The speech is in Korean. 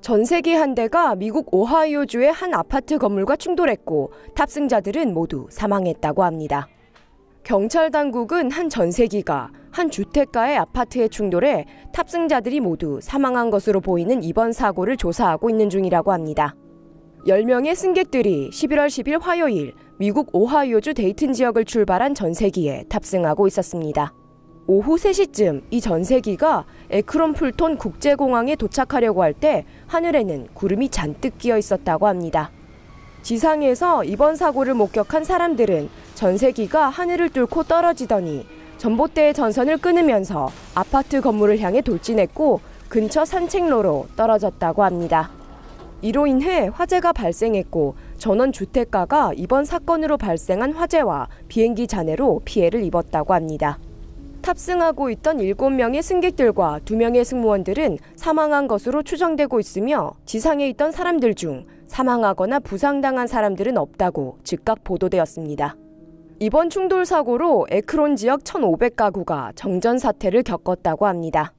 전세기 한 대가 미국 오하이오주의 한 아파트 건물과 충돌했고 탑승자들은 모두 사망했다고 합니다. 경찰 당국은 한 전세기가 한 주택가의 아파트에 충돌해 탑승자들이 모두 사망한 것으로 보이는 이번 사고를 조사하고 있는 중이라고 합니다. 10명의 승객들이 11월 10일 화요일 미국 오하이오주 데이튼 지역을 출발한 전세기에 탑승하고 있었습니다. 오후 3시쯤 이 전세기가 에크론 풀톤 국제공항에 도착하려고 할 때 하늘에는 구름이 잔뜩 끼어 있었다고 합니다. 지상에서 이번 사고를 목격한 사람들은 전세기가 하늘을 뚫고 떨어지더니 전봇대의 전선을 끊으면서 아파트 건물을 향해 돌진했고 근처 산책로로 떨어졌다고 합니다. 이로 인해 화재가 발생했고 전원 주택가가 이번 사건으로 발생한 화재와 비행기 잔해로 피해를 입었다고 합니다. 탑승하고 있던 7명의 승객들과 2명의 승무원들은 사망한 것으로 추정되고 있으며 지상에 있던 사람들 중 사망하거나 부상당한 사람들은 없다고 즉각 보도되었습니다. 이번 충돌 사고로 에크론 지역 1,500가구가 정전 사태를 겪었다고 합니다.